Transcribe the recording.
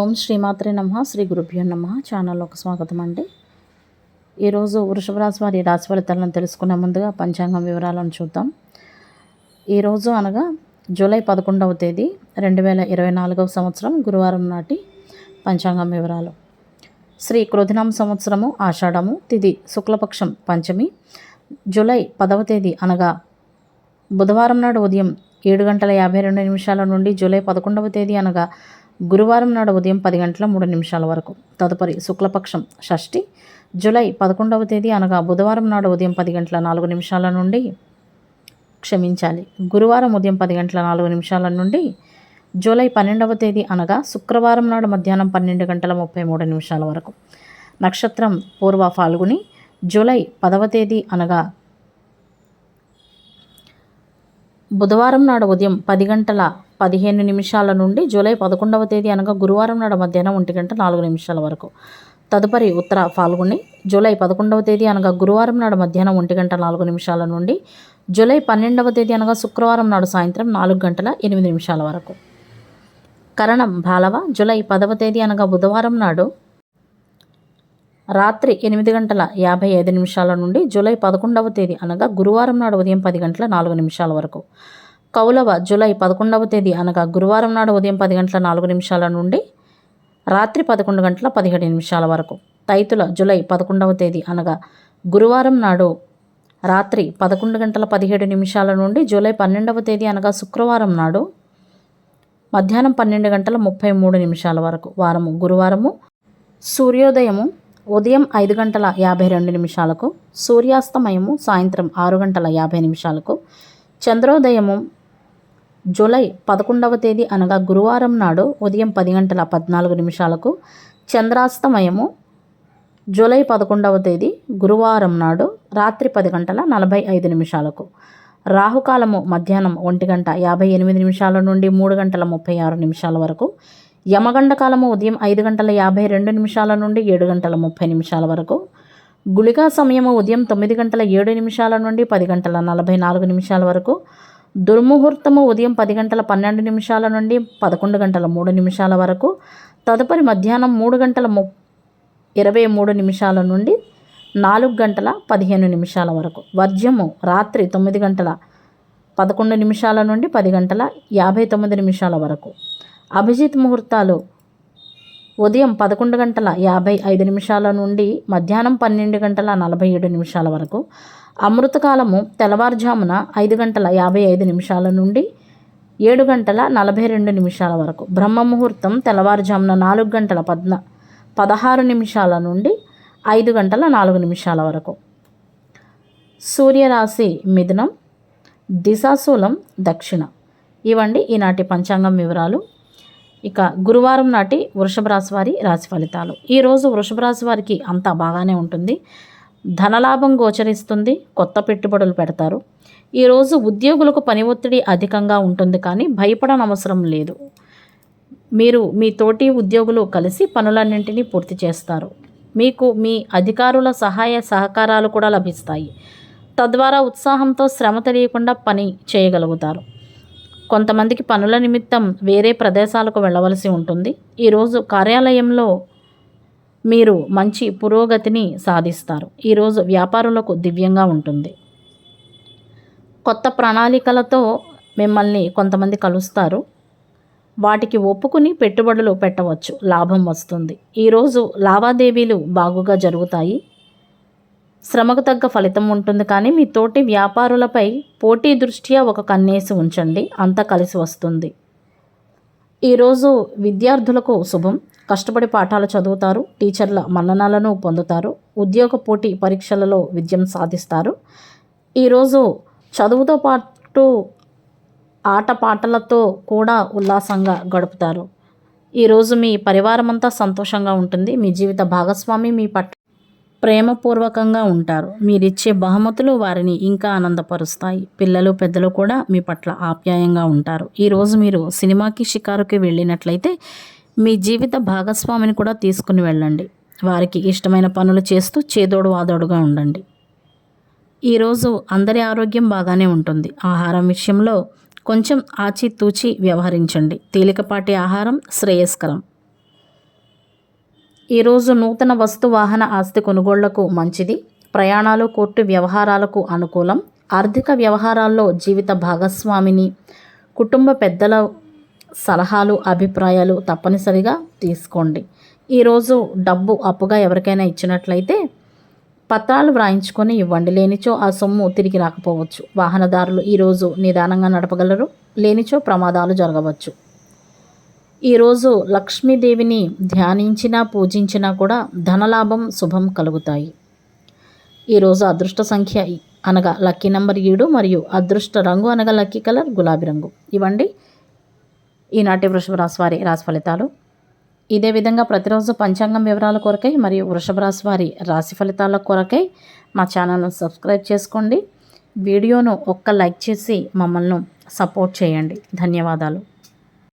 ఓం శ్రీమాత్రే నమ శ్రీ గురుభ్యో నమ. ఛానల్లోకి స్వాగతం అండి. ఈరోజు వృషభ రాశి వారి రాశి ఫలితాలను తెలుసుకునే ముందుగా పంచాంగం వివరాలను చూద్దాం. ఈరోజు అనగా జూలై పదకొండవ తేదీ రెండు వేల ఇరవై నాలుగవ సంవత్సరం గురువారం నాటి పంచాంగం వివరాలు. శ్రీ క్రోధినామ సంవత్సరము ఆషాఢము తిది శుక్లపక్షం పంచమి. జూలై పదవ తేదీ అనగా బుధవారం నాడు ఉదయం ఏడు గంటల యాభై రెండు నిమిషాల నుండి జూలై పదకొండవ తేదీ అనగా గురువారం నాడు ఉదయం పది గంటల మూడు నిమిషాల వరకు. తదుపరి శుక్లపక్షం షష్ఠి. జూలై పదకొండవ తేదీ అనగా బుధవారం నాడు ఉదయం పది గంటల నాలుగు నిమిషాల నుండి క్షమించాలి. గురువారం ఉదయం పది గంటల నాలుగు నిమిషాల నుండి జూలై పన్నెండవ తేదీ అనగా శుక్రవారం నాడు మధ్యాహ్నం పన్నెండు గంటల ముప్పై మూడు నిమిషాల వరకు. నక్షత్రం పూర్వ ఫాల్గుని. జూలై పదవ తేదీ అనగా బుధవారం నాడు ఉదయం పది గంటల పదిహేను నిమిషాల నుండి జూలై పదకొండవ తేదీ అనగా గురువారం నాడు మధ్యాహ్నం ఒంటి గంట నాలుగు నిమిషాల వరకు. తదుపరి ఉత్తర ఫాల్గుని జూలై పదకొండవ తేదీ అనగా గురువారం నాడు మధ్యాహ్నం ఒంటి గంట నాలుగు నిమిషాల నుండి జూలై పన్నెండవ తేదీ అనగా శుక్రవారం నాడు సాయంత్రం నాలుగు గంటల ఎనిమిది నిమిషాల వరకు. కరణం బాలవ జూలై పదవ తేదీ అనగా బుధవారం నాడు రాత్రి ఎనిమిది గంటల యాభై ఐదు నిమిషాల నుండి జూలై పదకొండవ తేదీ అనగా గురువారం నాడు ఉదయం పది గంటల నాలుగు నిమిషాల వరకు. కౌలవ జూలై పదకొండవ తేదీ అనగా గురువారం నాడు ఉదయం పది గంటల నాలుగు నిమిషాల నుండి రాత్రి పదకొండు గంటల పదిహేడు నిమిషాల వరకు. తైతుల జూలై పదకొండవ తేదీ అనగా గురువారం నాడు రాత్రి పదకొండు గంటల పదిహేడు నిమిషాల నుండి జూలై పన్నెండవ తేదీ అనగా శుక్రవారం నాడు మధ్యాహ్నం పన్నెండు గంటల ముప్పై మూడు నిమిషాల వరకు. వారము గురువారము సూర్యోదయము ఉదయం ఐదు గంటల యాభై రెండు నిమిషాలకు సూర్యాస్తమయము సాయంత్రం ఆరు గంటల యాభై నిమిషాలకు చంద్రోదయము జూలై పదకొండవ తేదీ అనగా గురువారం నాడు ఉదయం పది గంటల పద్నాలుగు నిమిషాలకు చంద్రాస్తమయము జూలై పదకొండవ తేదీ గురువారం నాడు రాత్రి పది గంటల నలభై ఐదు నిమిషాలకు రాహుకాలము మధ్యాహ్నం ఒంటి గంట యాభై ఎనిమిది నిమిషాల నుండి మూడు గంటల ముప్పై ఆరు నిమిషాల వరకు యమగండ కాలము ఉదయం ఐదు గంటల యాభై రెండు నిమిషాల నుండి ఏడు గంటల ముప్పై నిమిషాల వరకు. గుళికా సమయము ఉదయం తొమ్మిది గంటల ఏడు నిమిషాల నుండి పది గంటల నలభై నాలుగు నిమిషాల వరకు. దుర్ముహూర్తము ఉదయం పది గంటల పన్నెండు నిమిషాల నుండి పదకొండు గంటల మూడు నిమిషాల వరకు. తదుపరి మధ్యాహ్నం మూడు గంటల ము ఇరవై మూడు నిమిషాల నుండి నాలుగు గంటల పదిహేను నిమిషాల వరకు. వర్జ్యము రాత్రి తొమ్మిది గంటల పదకొండు నిమిషాల నుండి పది గంటల యాభై తొమ్మిది నిమిషాల వరకు. అభిజిత్ ముహూర్తాలు. ఉదయం పదకొండు గంటల యాభై ఐదు నిమిషాల నుండి మధ్యాహ్నం పన్నెండు గంటల నలభై ఏడు నిమిషాల వరకు అమృతకాలము తెల్లవారుజామున ఐదు గంటల యాభై ఐదు నిమిషాల నుండి ఏడు గంటల నలభై రెండు నిమిషాల వరకు బ్రహ్మ ముహూర్తం తెల్లవారుజామున నాలుగు గంటల పద్న పదహారు నిమిషాల నుండి ఐదు గంటల నాలుగు నిమిషాల వరకు. సూర్యరాశి మిథునం దిశాశూలం దక్షిణ. ఇవండి ఈనాటి పంచాంగం వివరాలు. ఇక గురువారం నాటి వృషభ రాశి వారి రాశి ఫలితాలు. ఈరోజు వృషభ రాశి వారికి అంతా బాగానే ఉంటుంది. ధనలాభం గోచరిస్తుంది. కొత్త పెట్టుబడులు పెడతారు. ఈరోజు ఉద్యోగులకు పని ఒత్తిడి అధికంగా ఉంటుంది కానీ భయపడనవసరం లేదు. మీరు మీ తోటి ఉద్యోగులు కలిసి పనులన్నింటినీ పూర్తి చేస్తారు. మీకు మీ అధికారుల సహాయ సహకారాలు కూడా లభిస్తాయి. తద్వారా ఉత్సాహంతో శ్రమ తెలియకుండా పని చేయగలుగుతారు. కొంతమందికి పనుల నిమిత్తం వేరే ప్రదేశాలకు వెళ్ళవలసి ఉంటుంది. ఈరోజు కార్యాలయంలో మీరు మంచి పురోగతిని సాధిస్తారు. ఈరోజు వ్యాపారులకు దివ్యంగా ఉంటుంది. కొత్త ప్రణాళికలతో మిమ్మల్ని కొంతమంది కలుస్తారు. వాటికి ఒప్పుకుని పెట్టుబడులు పెట్టవచ్చు. లాభం వస్తుంది. ఈరోజు లావాదేవీలు బాగుగా జరుగుతాయి. శ్రమకు తగ్గ ఫలితం ఉంటుంది. కానీ మీ తోటి వ్యాపారులపై పోటీ దృష్ట్యా ఒక కన్నేసి ఉంచండి. అంత కలిసి వస్తుంది. ఈరోజు విద్యార్థులకు శుభం. కష్టపడి పాఠాలు చదువుతారు. టీచర్ల మన్ననాలను పొందుతారు. ఉద్యోగ పోటీ పరీక్షలలో విజయం సాధిస్తారు. ఈరోజు చదువుతో పాటు ఆటపాటలతో కూడా ఉల్లాసంగా గడుపుతారు. ఈరోజు మీ పరివారమంతా సంతోషంగా ఉంటుంది. మీ జీవిత భాగస్వామి మీ పట్ల ప్రేమపూర్వకంగా ఉంటారు. మీరిచ్చే బహుమతులు వారిని ఇంకా ఆనందపరుస్తాయి. పిల్లలు పెద్దలు కూడా మీ పట్ల ఆప్యాయంగా ఉంటారు. ఈరోజు మీరు సినిమాకి షికారుకి వెళ్ళినట్లయితే మీ జీవిత భాగస్వామిని కూడా తీసుకుని వెళ్ళండి. వారికి ఇష్టమైన పనులు చేస్తూ చేదోడు వాదోడుగా ఉండండి. ఈరోజు అందరి ఆరోగ్యం బాగానే ఉంటుంది. ఆహారం విషయంలో కొంచెం ఆచితూచి వ్యవహరించండి. తేలికపాటి ఆహారం శ్రేయస్కరం. ఈరోజు నూతన వస్తు వాహన ఆస్తి కొనుగోళ్ళకు మంచిది. ప్రయాణాలు కోర్టు వ్యవహారాలకు అనుకూలం. ఆర్థిక వ్యవహారాల్లో జీవిత భాగస్వామిని కుటుంబ పెద్దల సలహాలు అభిప్రాయాలు తప్పనిసరిగా తీసుకోండి. ఈరోజు డబ్బు అప్పుగా ఎవరికైనా ఇచ్చినట్లయితే పత్రాలు వ్రాయించుకొని ఇవ్వండి. లేనిచో ఆ సొమ్ము తిరిగి రాకపోవచ్చు. వాహనదారులు ఈరోజు నిదానంగా నడపగలరు. లేనిచో ప్రమాదాలు జరగవచ్చు. ఈరోజు లక్ష్మీదేవిని ధ్యానించినా పూజించినా కూడా ధనలాభం శుభం కలుగుతాయి. ఈరోజు అదృష్ట సంఖ్య అనగా లక్కీ నెంబర్ ఏడు మరియు అదృష్ట రంగు అనగా లక్కీ కలర్ గులాబీ రంగు. ఇవ్వండి. ఈనాటి వృషభ రాశి వారి రాశి ఫలితాలు. ఇదే విధంగా ప్రతిరోజు పంచాంగం వివరాల కొరకై మరియు వృషభ రాశి వారి రాశి ఫలితాల కొరకై మా ఛానల్ను సబ్స్క్రైబ్ చేసుకోండి. వీడియోను ఒక్క లైక్ చేసి మమ్మల్ని సపోర్ట్ చేయండి. ధన్యవాదాలు.